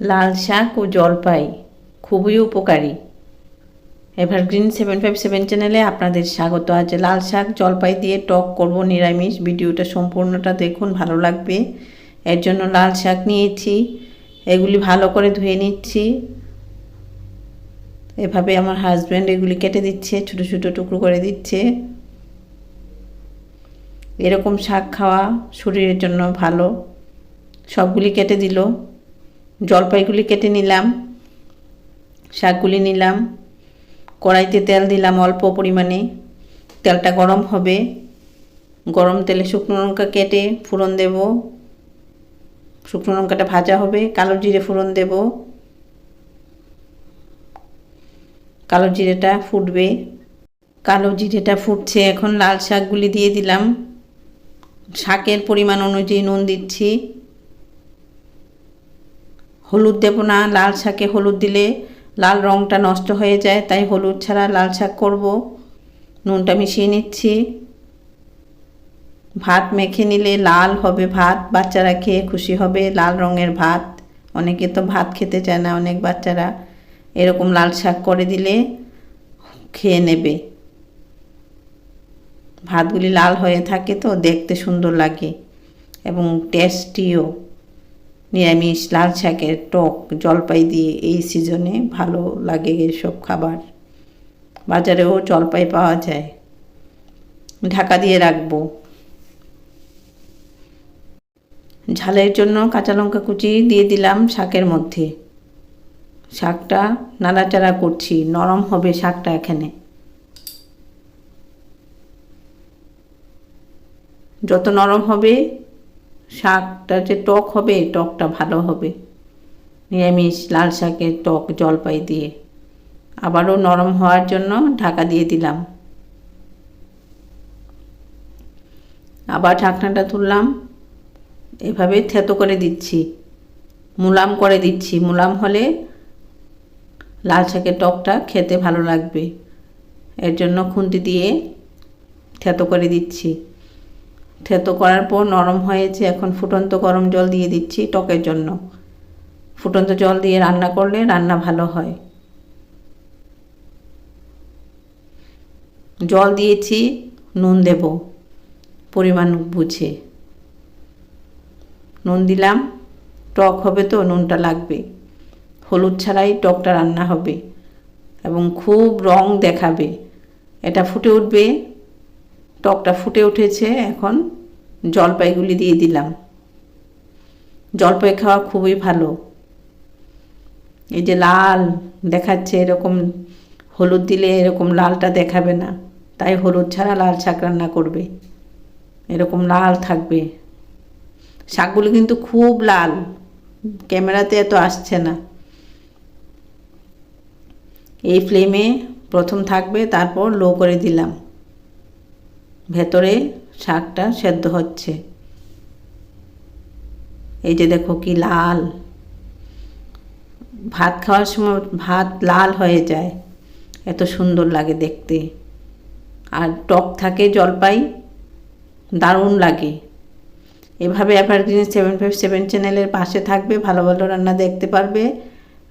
লাল শাক ও জলপাই, খুবই উপকারী। এভারগ্রিন সেভেন ফাইভ সেভেন চ্যানেলে আপনাদের স্বাগত। আছে লাল শাক, জলপাই দিয়ে টক করব নিরামিষ। ভিডিওটা সম্পূর্ণটা দেখুন, ভালো লাগবে। এর জন্য লাল শাক নিয়েছি। এগুলি ভালো করে ধুয়ে নিচ্ছি। এভাবে আমার হাজব্যান্ড এগুলি কেটে দিচ্ছে, ছোটো ছোটো টুকরো করে দিচ্ছে। এরকম শাক খাওয়া শরীরের জন্য ভালো। সবগুলি কেটে দিল। জলপাইগুলি কেটে নিলাম, শাকগুলি নিলাম, কড়াইতে তেল দিলাম অল্প পরিমাণে, তেলটা গরম হবে, গরম তেলে শুকনো লঙ্কা কেটে ফোড়ন দেব, শুকনো লঙ্কাটা ভাজা হবে, কালো জিরে ফোড়ন দেব, কালো জিরেটা ফুটবে, কালো জিরেটা ফুটছে, এখন লাল শাকগুলি দিয়ে দিলাম, শাকের পরিমাণ অনুযায়ী নুন দিচ্ছি। হলুদ দেব না, লাল শাকে হলুদ দিলে লাল রঙটা নষ্ট হয়ে যায়, তাই হলুদ ছাড়া লাল শাক করব। নুনটা মিশিয়ে নিচ্ছি। ভাত মেখে নিলে লাল হবে ভাত, বাচ্চারা খেয়ে খুশি হবে লাল রঙের ভাত। অনেকে তো ভাত খেতে চায় না, অনেক বাচ্চারা এরকম লাল শাক করে দিলে খেয়ে নেবে। ভাতগুলি লাল হয়ে থাকে তো দেখতে সুন্দর লাগে এবং টেস্টিও। নিরামিষ, লাল শাকের টক, জলপাই দিয়ে এই সিজনে ভালো লাগে এসব খাবার। বাজারেও জলপাই পাওয়া যায়। ঢাকা দিয়ে রাখব। ঝালের জন্য কাঁচা লঙ্কা কুচি দিয়ে দিলাম শাকের মধ্যে। শাকটা নাড়াচাড়া করছি, নরম হবে শাকটা এখানে। যত নরম হবে শাকটা যে টক হবে টকটা ভালো হবে। নিরামিষ লাল শাকের টক জলপাই দিয়ে। আবারও নরম হওয়ার জন্য ঢাকা দিয়ে দিলাম। আবার ঢাকনাটা তুললাম। এভাবে থেতো করে দিচ্ছি। মুলাম করে দিচ্ছি। মুলাম হলে লাল শাকের টকটা খেতে ভালো লাগবে। এর জন্য খুন্তি দিয়ে থেতো করে দিচ্ছি। থেতো করার পর নরম হয়েছে, এখন ফুটন্ত গরম জল দিয়ে দিচ্ছি টকের জন্য। ফুটন্ত জল দিয়ে রান্না করলে রান্না ভালো হয়। জল দিয়েছি, নুন দেব, পরিমাণ বুঝে। নুন দিলাম, টক হবে তো, নুনটা লাগবে। হলুদ ছাড়াই টকটা রান্না হবে এবং খুব রং দেখাবে। এটা ফুটে উঠবে টকটা ফুটে উঠেছে, এখন জলপাইগুলি দিয়ে দিলাম। জলপাই খাওয়া খুবই ভালো। এই যে লাল দেখাচ্ছে এরকম, হলুদ দিলে এরকম লালটা দেখাবে না, তাই হলুদ ছাড়া লাল শাক রান্না করবে। এরকম লাল থাকবে। শাকগুলো কিন্তু খুব লাল, ক্যামেরাতে এত আসছে না। এই ফ্লেমে প্রথম থাকবে, তারপর লো করে দিলাম। ভেতরে শাকটা সেদ্ধ হচ্ছে। এই যে দেখো কি লাল। ভাত খাওয়ার সময় ভাত লাল হয়ে যায়। এত সুন্দর লাগে দেখতে। আর টক থাকে জলপাই, দারুণ লাগে। এভাবে এভারগ্রিন সেভেন ফাইভ সেভেন চ্যানেলের পাশে থাকবে, ভালো ভালো রান্না দেখতে পারবে।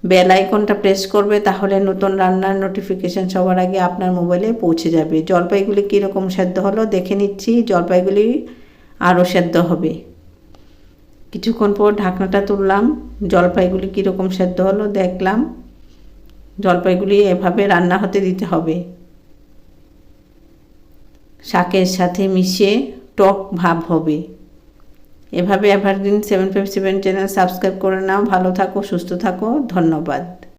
বেল আইকনটা প্রেস করবে, তাহলে নতুন রান্নার নোটিফিকেশান সবার আগে আপনার মোবাইলে পৌঁছে যাবে। জলপাইগুলি কীরকম সেদ্ধ হলো দেখে নিচ্ছি, জলপাইগুলি আরও সেদ্ধ হবে। কিছুক্ষণ পর ঢাকনাটা তুললাম, জলপাইগুলি কীরকম সেদ্ধ হলো দেখলাম, জলপাইগুলি এভাবে রান্না হতে দিতে হবে। শাকের সাথে মিশিয়ে টক ভাব হবে। এভাবে evergreen seven five seven channel subscribe করে নাও। ভালো থাকো সুস্থ থাকো। ধন্যবাদ।